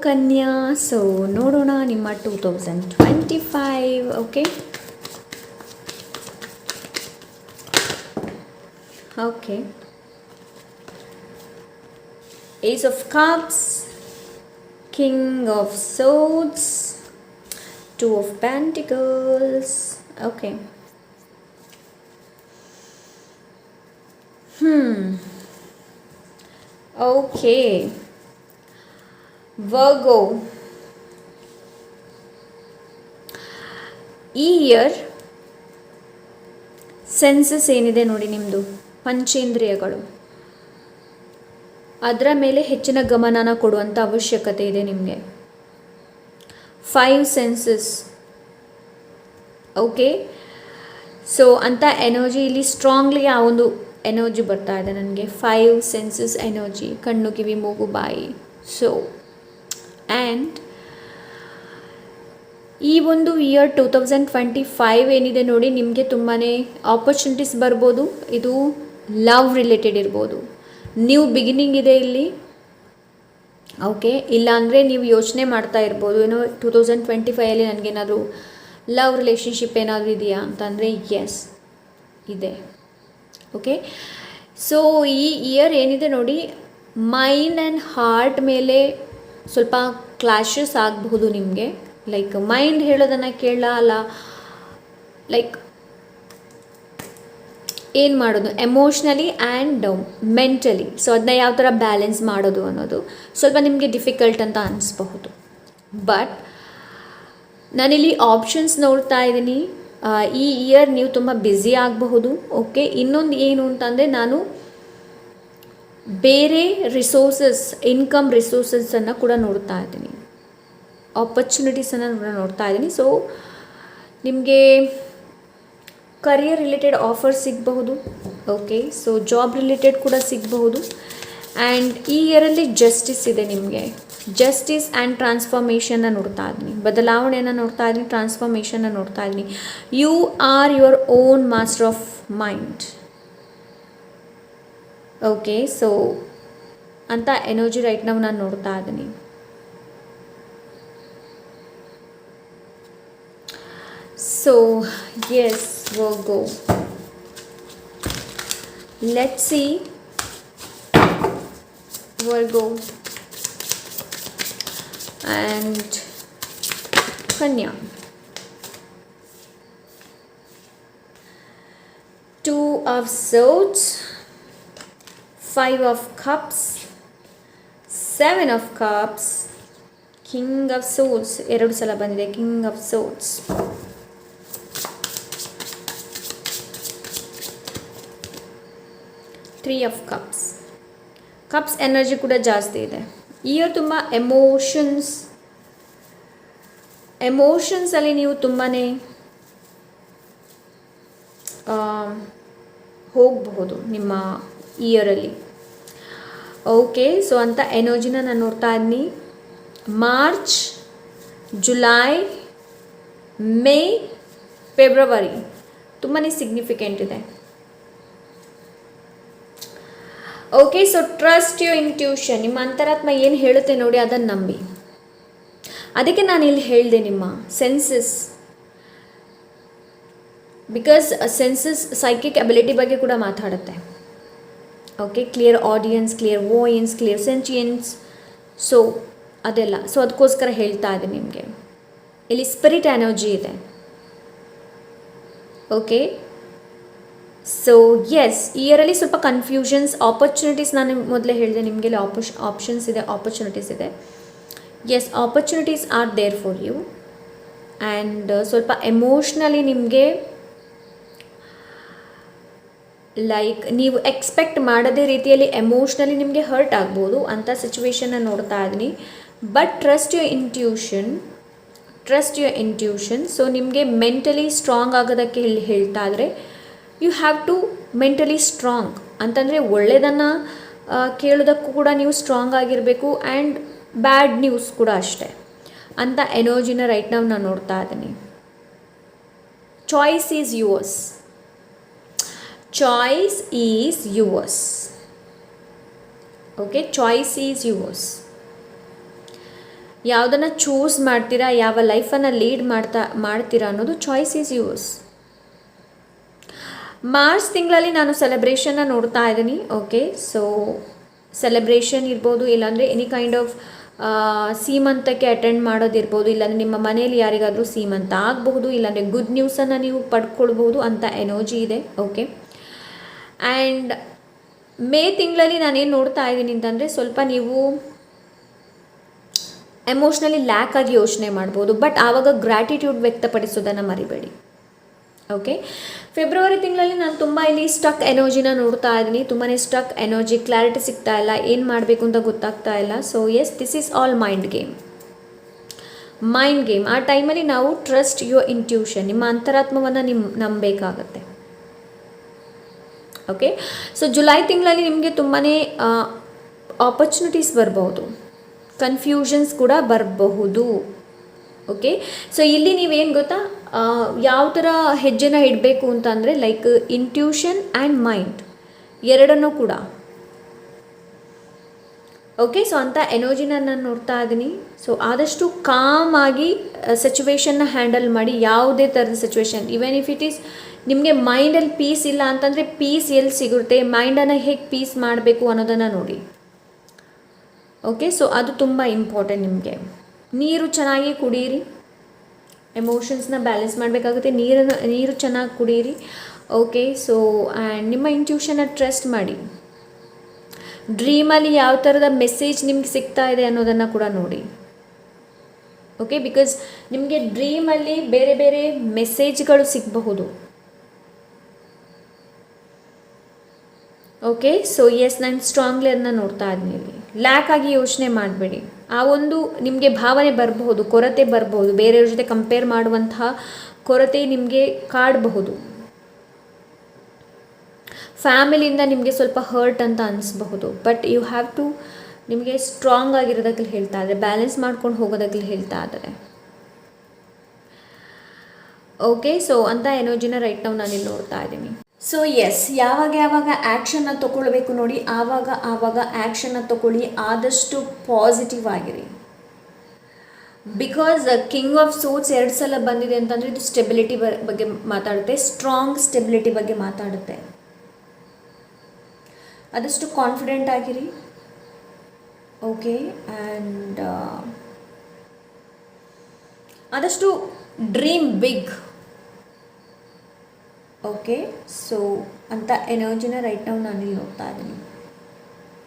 ಕನ್ಯಾ so ನೋಡೋಣ ನಿಮ್ಮ two thousand twenty five okay okay ace of cups king of swords two of pentacles okay Hmm. Okay. Virgo. ಈ year senses ಏನಿದೆ ನೋಡಿ ನಿಮ್ಮದು ಪಂಚೇಂದ್ರಿಯಗಳು. ಅದರ ಮೇಲೆ ಹೆಚ್ಚಿನ ಗಮನನ ಕೊಡುವಂಥ ಅವಶ್ಯಕತೆ ಇದೆ ನಿಮಗೆ. ಫೈವ್ ಸೆನ್ಸಸ್ ಓಕೆ ಸೊ ಅಂಥ ಎನರ್ಜಿ ಇಲ್ಲಿ ಸ್ಟ್ರಾಂಗ್ಲಿ ಆ ಒಂದು ಎನರ್ಜಿ ಬರ್ತಾ ಇದೆ ನನಗೆ. ಫೈವ್ ಸೆನ್ಸಸ್ ಎನರ್ಜಿ ಕಣ್ಣು, ಕಿವಿ, ಮೂಗು, ಬಾಯಿ. ಸೊ ಆ್ಯಂಡ್ ಈ ಒಂದು year two thousand twenty five ಏನಿದೆ ನೋಡಿ, ನಿಮಗೆ ತುಂಬಾ ಆಪರ್ಚುನಿಟೀಸ್ ಬರ್ಬೋದು. ಇದು ಲವ್ ರಿಲೇಟೆಡ್ ಇರ್ಬೋದು. ನ್ಯೂ ಬಿಗಿನಿಂಗ್ ಇದೆ ಇಲ್ಲಿ. ಓಕೆ ಇಲ್ಲಾಂದರೆ ನೀವು ಯೋಚನೆ ಮಾಡ್ತಾ ಇರ್ಬೋದು. ಏನೋ ಟೂ ತೌಸಂಡ್ ಟ್ವೆಂಟಿ ಫೈವಲ್ಲಿ ನನಗೇನಾದರೂ ಲವ್ ರಿಲೇಷನ್ಶಿಪ್ ಏನಾದರೂ ಇದೆಯಾ ಅಂತಂದರೆ ಎಸ್ ಇದೆ. ಓಕೆ ಸೊ ಈ ಇಯರ್ ಏನಿದೆ ನೋಡಿ ಮೈಂಡ್ ಆ್ಯಂಡ್ ಹಾರ್ಟ್ ಮೇಲೆ ಸ್ವಲ್ಪ ಕ್ಲಾಶಸ್ ಆಗಬಹುದು ನಿಮಗೆ. ಲೈಕ್ ಮೈಂಡ್ ಹೇಳೋದನ್ನು ಕೇಳಲ್ಲ ಲೈಕ್ ಏನು ಮಾಡೋದು? ಎಮೋಷ್ನಲಿ ಆ್ಯಂಡ್ ಮೆಂಟಲಿ ಸೊ ಅದನ್ನ ಯಾವ ಥರ ಬ್ಯಾಲೆನ್ಸ್ ಮಾಡೋದು ಅನ್ನೋದು ಸ್ವಲ್ಪ ನಿಮಗೆ ಡಿಫಿಕಲ್ಟ್ ಅಂತ ಅನಿಸ್ಬಹುದು. ಬಟ್ ನಾನಿಲ್ಲಿ ಆಪ್ಷನ್ಸ್ ನೋಡ್ತಾ ಇದ್ದೀನಿ. ಈ ಇಯರ್ ನೀವು ತುಂಬ ಬ್ಯುಸಿ ಆಗಬಹುದು ಓಕೆ ಇನ್ನೊಂದು ಏನು ಅಂತಂದರೆ, ನಾನು ಬೇರೆ ರಿಸೋರ್ಸಸ್ ಇನ್ಕಮ್ ರಿಸೋರ್ಸಸನ್ನು ಕೂಡ ನೋಡ್ತಾ ಇದ್ದೀನಿ. ಆಪರ್ಚುನಿಟೀಸನ್ನು ಕೂಡ ನೋಡ್ತಾ ಇದ್ದೀನಿ. ಸೊ ನಿಮಗೆ ಕರಿಯರ್ ರಿಲೇಟೆಡ್ ಆಫರ್ ಸಿಗಬಹುದು. ಓಕೆ ಸೊ ಜಾಬ್ ರಿಲೇಟೆಡ್ ಕೂಡ ಸಿಗಬಹುದು. ಆ್ಯಂಡ್ ಈ ಇಯರಲ್ಲಿ ಜಸ್ಟಿಸ್ ಇದೆ ನಿಮಗೆ. ಜಸ್ಟಿಸ್ ಆ್ಯಂಡ್ ಟ್ರಾನ್ಸ್ಫಾರ್ಮೇಷನ್ನ ನೋಡ್ತಾ ಇದ್ದೀನಿ. ಬದಲಾವಣೆಯನ್ನು ನೋಡ್ತಾ ಇದ್ದೀನಿ ಟ್ರಾನ್ಸ್ಫಾರ್ಮೇಷನ್ನ ನೋಡ್ತಾ ಇದ್ದೀನಿ. You are your own master of mind okay so ಅಂತ ಎನರ್ಜಿ ರೈಟ್ ನಾವು ನಾನು ನೋಡ್ತಾ ಇದ್ದೀನಿ So, yes, Virgo. Let's see. Virgo and Kanya. Two of Swords, Five of cups seven of cups king of Swords. ಎರಡು ಸಲ ಬಂದಿದೆ. King of swords three of cups cups energy ಕೂಡ ಜಾಸ್ತಿ ಇದೆ. ಇಯರ್ ತುಂಬ ಎಮೋಷನ್ಸ್ ಎಮೋಷನ್ಸಲ್ಲಿ ನೀವು ತುಂಬಾ ಹೋಗಬಹುದು. ನಿಮ್ಮ ಇಯರಲ್ಲಿ ಓಕೆ ಸೊ ಅಂತ ಎನರ್ಜಿನ ನಾನು ನೋಡ್ತಾ ಇದ್ದೀನಿ ಮಾರ್ಚ್ ಜುಲೈ ಮೇ ಫೆಬ್ರವರಿ ತುಂಬಾ ಸಿಗ್ನಿಫಿಕೆಂಟ್ ಇದೆ okay so trust you intuition ನಿಮ್ಮ ಅಂತರಾತ್ಮ ಏನು ಹೇಳುತ್ತೆ ನೋಡಿ ಅದನ್ನು ನಂಬಿ. ಅದಕ್ಕೆ ನಾನು ಇಲ್ಲಿ ಹೇಳಿದೆ ನಿಮ್ಮ senses because senses psychic ability ಬಗ್ಗೆ ಕೂಡ ಮಾತಾಡುತ್ತೆ. Okay clairaudience clairvoyance clairsentience so ಅದೆಲ್ಲ. ಸೊ ಅದಕ್ಕೋಸ್ಕರ ಹೇಳ್ತಾ ಇದ್ದೀನಿ ನಿಮಗೆ. ಇಲ್ಲಿ ಸ್ಪಿರಿಟ್ ಎನರ್ಜಿ ಇದೆ. ಓಕೆ ಸೊ ಎಸ್ ಇಯರಲ್ಲಿ ಸ್ವಲ್ಪ ಕನ್ಫ್ಯೂಷನ್ಸ್ ಆಪರ್ಚುನಿಟೀಸ್ ನಾನು ಮೊದಲೇ ಹೇಳಿದೆ ನಿಮಗೆ ಇಲ್ಲಿ ಆಪ್ಷನ್ಸ್ ಇದೆ ಆಪರ್ಚುನಿಟೀಸ್ ಇದೆ. Yes opportunities are there for you and ಸ್ವಲ್ಪ ಎಮೋಷ್ನಲಿ ನಿಮಗೆ ಲೈಕ್ ನೀವು ಎಕ್ಸ್ಪೆಕ್ಟ್ ಮಾಡದೇ ರೀತಿಯಲ್ಲಿ ಎಮೋಷ್ನಲಿ ನಿಮಗೆ ಹರ್ಟ್ ಆಗ್ಬೋದು ಅಂಥ ಸಿಚುವೇಶನ್ನ ನೋಡ್ತಾ ಇದ್ದೀನಿ. But trust your intuition trust your intuition so ನಿಮಗೆ ಮೆಂಟಲಿ ಸ್ಟ್ರಾಂಗ್ ಆಗೋದಕ್ಕೆ ಇಲ್ಲಿ ಹೇಳ್ತಾ ಇದ್ರೆ you have to mentally strong ಅಂತಂದರೆ ಒಳ್ಳೆಯದನ್ನು ಕೇಳೋದಕ್ಕೂ ಕೂಡ ನೀವು ಸ್ಟ್ರಾಂಗ್ ಆಗಿರಬೇಕು ಆ್ಯಂಡ್ ಬ್ಯಾಡ್ ನ್ಯೂಸ್ ಕೂಡ ಅಷ್ಟೇ ಅಂತ ಎನರ್ಜಿನ ರೈಟ್ ನಾವು ನಾನು ನೋಡ್ತಾ ಇದ್ದೀನಿ. Choice is yours choice is yours okay choice is yours ಯಾವುದನ್ನು ಚೂಸ್ ಮಾಡ್ತೀರಾ, ಯಾವ ಲೈಫನ್ನು ಲೀಡ್ ಮಾಡ್ತಾ, ಮಾಡ್ತೀರಾ ಅನ್ನೋದು ಚಾಯ್ಸ್ ಈಸ್ ಯುವರ್ಸ್ ಮಾರ್ಚ್ ತಿಂಗಳಲ್ಲಿ ನಾನು ಸೆಲೆಬ್ರೇಷನ್ನ ನೋಡ್ತಾ ಇದ್ದೀನಿ ಓಕೆ ಸೊ ಸೆಲೆಬ್ರೇಷನ್ ಇರ್ಬೋದು, ಇಲ್ಲಾಂದರೆ ಎನಿ ಕೈಂಡ್ ಆಫ್ ಸೀಮಂತಕ್ಕೆ ಅಟೆಂಡ್ ಮಾಡೋದಿರ್ಬೋದು ಇಲ್ಲಾಂದರೆ ನಿಮ್ಮ ಮನೆಯಲ್ಲಿ ಯಾರಿಗಾದರೂ ಸೀಮಂತ ಆಗಬಹುದು, ಇಲ್ಲಾಂದರೆ ಗುಡ್ ನ್ಯೂಸನ್ನು ನೀವು ಪಡ್ಕೊಳ್ಬೋದು ಅಂತ ಎನರ್ಜಿ ಇದೆ ಓಕೆ ಆ್ಯಂಡ್ ಮೇ ತಿಂಗಳಲ್ಲಿ ನಾನೇನು ನೋಡ್ತಾ ಇದ್ದೀನಿ ಅಂತಂದರೆ ಸ್ವಲ್ಪ ನೀವು ಎಮೋಷ್ನಲಿ ಲ್ಯಾಕ್ ಆಗಿ ಯೋಚನೆ ಮಾಡ್ಬೋದು ಬಟ್ ಆವಾಗ ಗ್ರ್ಯಾಟಿಟ್ಯೂಡ್ ವ್ಯಕ್ತಪಡಿಸೋದನ್ನು ಮರಿಬೇಡಿ. ಓಕೆ ಫೆಬ್ರವರಿ ತಿಂಗಳಲ್ಲಿ ನಾನು ತುಂಬ ಇಲ್ಲಿ ಸ್ಟಕ್ ಎನರ್ಜಿನ ನೋಡ್ತಾ ಇದ್ದೀನಿ. ತುಂಬಾ ಸ್ಟಕ್ ಎನರ್ಜಿ ಕ್ಲಾರಿಟಿ ಸಿಗ್ತಾ ಇಲ್ಲ, ಏನು ಮಾಡಬೇಕು ಅಂತ ಗೊತ್ತಾಗ್ತಾ ಇಲ್ಲ. So yes this is all mind game mind game ಆ ಟೈಮಲ್ಲಿ ನಾವು ಟ್ರಸ್ಟ್ ಯುವರ್ ಇಂಟ್ಯೂಷನ್ ನಿಮ್ಮ ಅಂತರಾತ್ಮವನ್ನು ನಿಮ್ಮ ನಂಬಬೇಕಾಗತ್ತೆ ಓಕೆ ಸೊ ಜುಲೈ ತಿಂಗಳಲ್ಲಿ ನಿಮಗೆ ತುಂಬಾ ಆಪರ್ಚುನಿಟೀಸ್ ಬರಬಹುದು ಕನ್ಫ್ಯೂಷನ್ಸ್ ಕೂಡ ಬರಬಹುದು. ಓಕೆ ಸೊ ಇಲ್ಲಿ ನೀವೇನು ಗೊತ್ತಾ? ಯಾವ ಥರ ಹೆಜ್ಜೆನ ಇಡಬೇಕು ಅಂತ ಅಂದರೆ ಲೈಕ್ ಇಂಟ್ಯೂಷನ್ ಆ್ಯಂಡ್ ಮೈಂಡ್ ಎರಡನ್ನೂ ಕೂಡ. ಓಕೆ ಸೊ ಅಂಥ ಎನರ್ಜಿನ ನಾನು ನೋಡ್ತಾ ಇದ್ದೀನಿ ಸೊ ಆದಷ್ಟು ಕಾಮ್ ಆಗಿ ಸಿಚುವೇಶನ್ನ ಹ್ಯಾಂಡಲ್ ಮಾಡಿ, ಯಾವುದೇ ಥರದ situation even if it is ನಿಮಗೆ ಮೈಂಡಲ್ಲಿ ಪೀಸ್ ಇಲ್ಲ ಅಂತಂದರೆ ಪೀಸ್ ಎಲ್ಲಿ ಸಿಗುತ್ತೆ? ಮೈಂಡನ್ನು ಹೇಗೆ ಪೀಸ್ ಮಾಡಬೇಕು ಅನ್ನೋದನ್ನು ನೋಡಿ. ಓಕೆ ಸೊ ಅದು ತುಂಬ ಇಂಪಾರ್ಟೆಂಟ್ ನಿಮಗೆ. ನೀರು ಚೆನ್ನಾಗಿ ಕುಡಿಯಿರಿ ಎಮೋಷನ್ಸ್ನ ಬ್ಯಾಲೆನ್ಸ್ ಮಾಡಬೇಕಾಗುತ್ತೆ. ನೀರನ್ನು, ನೀರು ಚೆನ್ನಾಗಿ ಕುಡಿಯಿರಿ ಓಕೆ ಸೊ ಆ್ಯಂಡ್ ನಿಮ್ಮ ಇಂಟ್ಯೂಷನ್ನ ಟ್ರಸ್ಟ್ ಮಾಡಿ. ಡ್ರೀಮಲ್ಲಿ ಯಾವ ಥರದ ಮೆಸೇಜ್ ನಿಮ್ಗೆ ಸಿಗ್ತಾ ಇದೆ ಅನ್ನೋದನ್ನು ಕೂಡ ನೋಡಿ. ಓಕೆ ಬಿಕಾಸ್ ನಿಮಗೆ ಡ್ರೀಮಲ್ಲಿ ಬೇರೆ ಬೇರೆ ಮೆಸೇಜ್ಗಳು ಸಿಗಬಹುದು. ಓಕೆ ಸೊ ಎಸ್ ನಾನು ಸ್ಟ್ರಾಂಗ್ಲಿ ಅದನ್ನ ನೋಡ್ತಾ ಇದ್ದೀನಿ ಲ್ಯಾಕ್ ಆಗಿ ಯೋಚನೆ ಮಾಡಬೇಡಿ. ಆ ಒಂದು ನಿಮಗೆ ಭಾವನೆ ಬರಬಹುದು, ಕೊರತೆ ಬರಬಹುದು, ಬೇರೆಯವ್ರ ಜೊತೆ ಕಂಪೇರ್ ಮಾಡುವಂತಹ ಕೊರತೆ ನಿಮಗೆ ಕಾಡಬಹುದು. ಫ್ಯಾಮಿಲಿಯಿಂದ ನಿಮಗೆ ಸ್ವಲ್ಪ ಹರ್ಟ್ ಅಂತ ಅನಿಸ್ಬಹುದು. ಬಟ್ ಯು ಹ್ಯಾವ್ ಟು ನಿಮಗೆ ಸ್ಟ್ರಾಂಗ್ ಆಗಿರೋದಕ್ಕೆ ಹೇಳ್ತಾ ಇದ್ದಾರೆ ಬ್ಯಾಲೆನ್ಸ್ ಮಾಡ್ಕೊಂಡು ಹೋಗೋದಕ್ಕೆ ಹೇಳ್ತಾ ಇದ್ದಾರೆ ಓಕೆ ಸೊ ಅಂತ ಎನರ್ಜಿನ ರೈಟ್ ನಾವು ನಾನಿಲ್ಲಿ ನೋಡ್ತಾ ಇದ್ದೀನಿ. ಸೊ ಎಸ್ ಯಾವಾಗ ಯಾವಾಗ ಆ್ಯಕ್ಷನ್ನ ತೊಗೊಳ್ಬೇಕು ನೋಡಿ, ಆವಾಗ ಆವಾಗ ಆ್ಯಕ್ಷನ್ನ ತೊಗೊಳ್ಳಿ, ಆದಷ್ಟು ಪಾಸಿಟಿವ್ ಆಗಿರಿ. ಬಿಕಾಸ್ ಕಿಂಗ್ ಆಫ್ ಸೋಟ್ಸ್ ಎರಡು ಸಲ ಬಂದಿದೆ ಅಂತಂದರೆ ಇದು ಸ್ಟೆಬಿಲಿಟಿ ಬಗ್ಗೆ ಮಾತಾಡುತ್ತೆ ಸ್ಟ್ರಾಂಗ್ ಸ್ಟೆಬಿಲಿಟಿ ಬಗ್ಗೆ ಮಾತಾಡುತ್ತೆ. ಆದಷ್ಟು ಕಾನ್ಫಿಡೆಂಟ್ ಆಗಿರಿ. ಓಕೆ ಆ್ಯಂಡ್ ಆದಷ್ಟು ಡ್ರೀಮ್ ಬಿಗ್ ಓಕೆ ಸೊ ಅಂತ ಎನರ್ಜಿನ ರೈಟ್ ನಾವು ಇಲ್ಲಿ ಹೋಗ್ತಾ ಇದ್ದೀನಿ.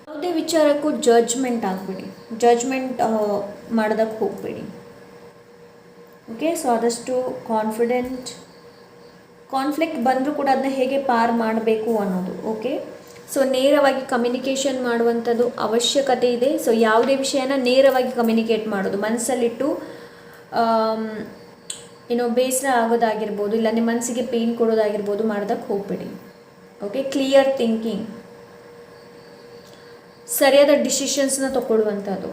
ಯಾವುದೇ ವಿಚಾರಕ್ಕೂ ಜಡ್ಜ್ಮೆಂಟ್ ಆಗಬೇಡಿ. ಜಡ್ಜ್ಮೆಂಟ್ ಮಾಡೋದಕ್ಕೆ ಹೋಗಬೇಡಿ. ಓಕೆ ಸೊ ಆದಷ್ಟು ಕಾನ್ಫಿಡೆಂಟ್ ಕಾನ್ಫ್ಲಿಕ್ಟ್ ಬಂದರೂ ಕೂಡ ಅದನ್ನ ಹೇಗೆ ಪಾರ್ ಮಾಡಬೇಕು ಅನ್ನೋದು ಓಕೆ ಸೊ ನೇರವಾಗಿ ಕಮ್ಯುನಿಕೇಷನ್ ಮಾಡುವಂಥದ್ದು ಅವಶ್ಯಕತೆ ಇದೆ. ಸೊ ಯಾವುದೇ ವಿಷಯನ ನೇರವಾಗಿ ಕಮ್ಯುನಿಕೇಟ್ ಮಾಡೋದು ಮನಸ್ಸಲ್ಲಿಟ್ಟು ಏನೋ ಬೇಸರ ಆಗೋದಾಗಿರ್ಬೋದು, ಇಲ್ಲ ನಿಮ್ಮ ಮನಸ್ಸಿಗೆ ಪೇಯ್ನ್ ಕೊಡೋದಾಗಿರ್ಬೋದು ಮಾಡೋದಕ್ಕೆ ಹೋಗ್ಬೇಡಿ. ಓಕೆ ಕ್ಲಿಯರ್ ಥಿಂಕಿಂಗ್ ಸರಿಯಾದ ಡಿಸಿಷನ್ಸ್ನ ತಗೊಳ್ಳುವಂಥದ್ದು.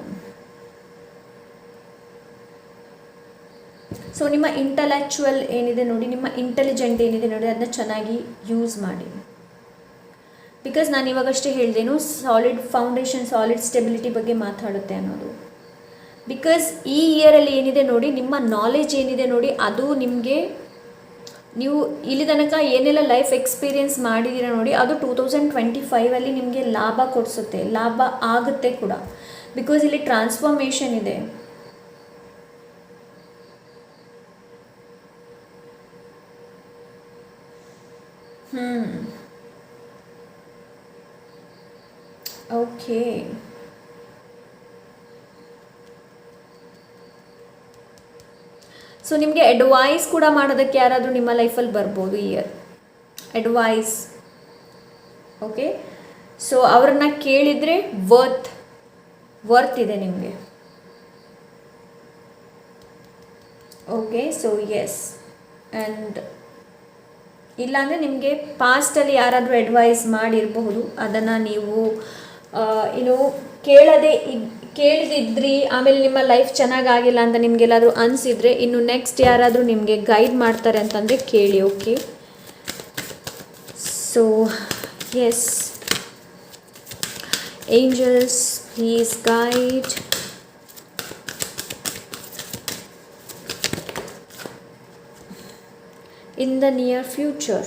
ಸೊ ನಿಮ್ಮ ಇಂಟಲೆಕ್ಚುವಲ್ ಏನಿದೆ ನೋಡಿ, ನಿಮ್ಮ ಇಂಟೆಲಿಜೆಂಟ್ ಏನಿದೆ ನೋಡಿ, ಅದನ್ನ ಚೆನ್ನಾಗಿ ಯೂಸ್ ಮಾಡಿ. ಬಿಕಾಸ್ ನಾನು ಇವಾಗಷ್ಟೇ ಹೇಳ್ದೇನು ಸಾಲಿಡ್ ಫೌಂಡೇಶನ್ ಸಾಲಿಡ್ ಸ್ಟೆಬಿಲಿಟಿ ಬಗ್ಗೆ ಮಾತಾಡುತ್ತೆ ಅನ್ನೋದು. ಬಿಕಾಸ್ ಈ ಇಯರಲ್ಲಿ ಏನಿದೆ ನೋಡಿ, ನಿಮ್ಮ ನಾಲೆಜ್ ಏನಿದೆ ನೋಡಿ, ಅದು ನಿಮಗೆ ನೀವು ಇಲ್ಲಿ ತನಕ ಏನೆಲ್ಲ ಲೈಫ್ ಎಕ್ಸ್ಪೀರಿಯೆನ್ಸ್ ಮಾಡಿದ್ದೀರ ನೋಡಿ, ಅದು ಟೂ ತೌಸಂಡ್ ಟ್ವೆಂಟಿ ಫೈವಲ್ಲಿ ನಿಮಗೆ ಲಾಭ ಕೊಡಿಸುತ್ತೆ, ಲಾಭ ಆಗುತ್ತೆ ಕೂಡ. ಬಿಕಾಸ್ ಇಲ್ಲಿ ಟ್ರಾನ್ಸ್ಫಾರ್ಮೇಷನ್ ಇದೆ. ಹ್ಞೂ ಓಕೆ ಸೊ ನಿಮಗೆ ಅಡ್ವೈಸ್ ಕೂಡ ಮಾಡೋದಕ್ಕೆ ಯಾರಾದರೂ ನಿಮ್ಮ ಲೈಫಲ್ಲಿ ಬರ್ಬೋದು ಇಯರ್ ಅಡ್ವೈಸ್ ಓಕೆ ಸೊ ಅವ್ರನ್ನ ಕೇಳಿದರೆ ವರ್ತ್ ವರ್ತ್ ಇದೆ ನಿಮಗೆ. ಓಕೆ ಸೊ ಎಸ್ ಆ್ಯಂಡ್ ಇಲ್ಲಾಂದರೆ ನಿಮಗೆ ಪಾಸ್ಟಲ್ಲಿ ಯಾರಾದರೂ ಅಡ್ವೈಸ್ ಮಾಡಿರಬಹುದು. ಅದನ್ನು ನೀವು ಏನು ಕೇಳದೆ ಕೇಳಿದಿದ್ರಿ, ಆಮೇಲೆ ನಿಮ್ಮ ಲೈಫ್ ಚೆನ್ನಾಗಿ ಆಗಿಲ್ಲ ಅಂತ ನಿಮಗೆಲ್ಲಾದರೂ ಅನಿಸಿದರೆ ಇನ್ನು ನೆಕ್ಸ್ಟ್ ಯಾರಾದರೂ ನಿಮಗೆ ಗೈಡ್ ಮಾಡ್ತಾರೆ ಅಂತಂದರೆ ಕೇಳಿ okay so yes angels please guide in the near future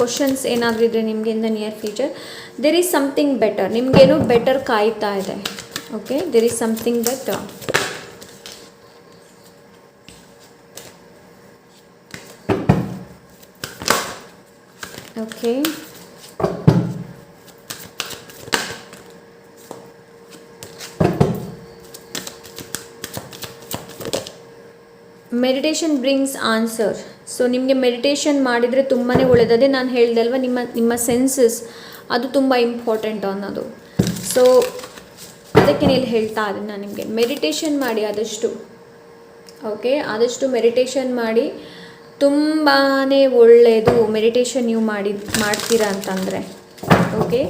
questions ಏನಾದರೂ ಇದ್ದರೆ ನಿಮಗೆ in the near future there is something better ನಿಮಗೇನು ಬೆಟರ್ ಕಾಯ್ತಾ ಇದೆ. Okay there is something better okay meditation brings answer so ನಿಮಗೆ ಮೆಡಿಟೇಷನ್ ಮಾಡಿದರೆ ತುಂಬಾ ಒಳ್ಳೆಯದೇ ನಾನು ಹೇಳ್ದಲ್ವ, ನಿಮ್ಮ ನಿಮ್ಮ ಸೆನ್ಸಸ್ ಅದು ತುಂಬ ಇಂಪಾರ್ಟೆಂಟ್ ಅನ್ನೋದು. ಸೊ ಅದಕ್ಕೆ ಇಲ್ಲಿ ಹೇಳ್ತಾ ಇದ್ದೀನಿ ನಾನು ನಿಮಗೆ. ಮೆಡಿಟೇಷನ್ ಮಾಡಿ ಆದಷ್ಟು. ಓಕೆ ಆದಷ್ಟು ಮೆಡಿಟೇಷನ್ ಮಾಡಿ ತುಂಬಾ ಒಳ್ಳೆಯದು ಮೆಡಿಟೇಷನ್ ನೀವು ಮಾಡಿ ಮಾಡ್ತೀರಾ ಅಂತಂದರೆ. ಓಕೆ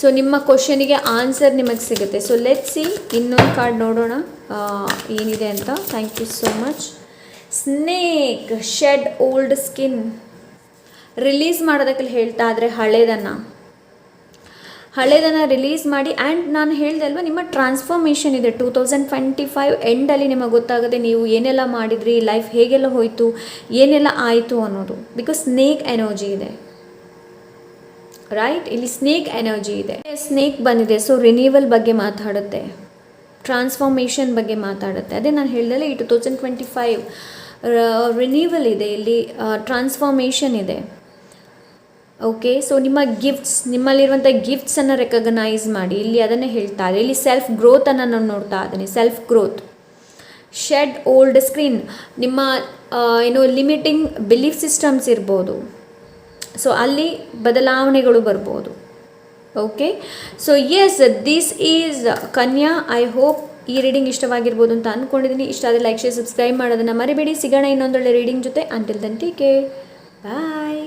ಸೊ ನಿಮ್ಮ ಕ್ವಶನಿಗೆ ಆನ್ಸರ್ ನಿಮಗೆ ಸಿಗುತ್ತೆ. ಸೊ ಲೆಟ್ ಸಿ ಇನ್ನೊಂದು ಕಾರ್ಡ್ ನೋಡೋಣ. ಏನಿದೆ ಅಂತ. Thank you so much snake shed old skin release ಮಾಡೋದಕ್ಕೆ ಹೇಳ್ತಾ ಆದರೆ ಹಳೇದನ್ನು. ಹಳೇದನ್ನು ರಿಲೀಸ್ ಮಾಡಿ ಆ್ಯಂಡ್ ನಾನು ಹೇಳಿದೆ ಅಲ್ವಾ, ನಿಮ್ಮ ಟ್ರಾನ್ಸ್ಫಾರ್ಮೇಷನ್ ಇದೆ. ಟೂ ತೌಸಂಡ್ ಟ್ವೆಂಟಿ ಫೈವ್ ಎಂಡಲ್ಲಿ ನಿಮಗೆ ಗೊತ್ತಾಗುತ್ತೆ ನೀವು ಏನೆಲ್ಲ ಮಾಡಿದ್ರಿ ಲೈಫ್ ಹೇಗೆಲ್ಲ ಹೋಯಿತು, ಏನೆಲ್ಲ ಆಯಿತು ಅನ್ನೋದು. ಬಿಕಾಸ್ ಸ್ನೇಕ್ ಎನರ್ಜಿ ಇದೆ. ರೈಟ್ ಇಲ್ಲಿ ಸ್ನೇಕ್ ಎನರ್ಜಿ ಇದೆ. ಸ್ನೇಕ್ ಬಂದಿದೆ ಸೊ ರಿನೀವಲ್ ಬಗ್ಗೆ ಮಾತಾಡುತ್ತೆ. ಟ್ರಾನ್ಸ್ಫಾರ್ಮೇಷನ್ ಬಗ್ಗೆ ಮಾತಾಡುತ್ತೆ. ಅದೇ ನಾನು ಹೇಳಿದೆ ಈ two thousand twenty five renewal ಇದೆ ಇಲ್ಲಿ ಟ್ರಾನ್ಸ್ಫಾರ್ಮೇಷನ್ ಇದೆ. ಓಕೆ ಸೊ ನಿಮ್ಮ ಗಿಫ್ಟ್ಸ್ ನಿಮ್ಮಲ್ಲಿರುವಂಥ ಗಿಫ್ಟ್ಸನ್ನು ರೆಕಗ್ನೈಸ್ ಮಾಡಿ, ಇಲ್ಲಿ ಅದನ್ನೇ ಹೇಳ್ತಾರೆ ಇಲ್ಲಿ ಸೆಲ್ಫ್ ಗ್ರೋತನ್ನು ನಾನು ನೋಡ್ತಾ ಇದ್ದೀನಿ self growth shed old screen ನಿಮ್ಮ ಏನು ಲಿಮಿಟಿಂಗ್ ಬಿಲೀಫ್ ಸಿಸ್ಟಮ್ಸ್ ಇರ್ಬೋದು. ಸೊ ಅಲ್ಲಿ ಬದಲಾವಣೆಗಳು ಬರ್ಬೋದು. Okay so yes this is Kanya I hope ಈ ರೀಡಿಂಗ್ ಇಷ್ಟವಾಗಿರ್ಬೋದು ಅಂತ ಅಂದ್ಕೊಂಡಿದ್ದೀನಿ ಇಷ್ಟ ಆದರೆ ಲೈಕ್ ಶೇರ್ ಸಬ್ಸ್ಕ್ರೈಬ್ ಮಾಡೋದನ್ನು ಮರಿಬೇಡಿ. ಸಿಗೋಣ ಇನ್ನೊಂದೊಳ್ಳೆ ರೀಡಿಂಗ್ ಜೊತೆ. ಅಂಟಿಲ್ ಬಾಯ್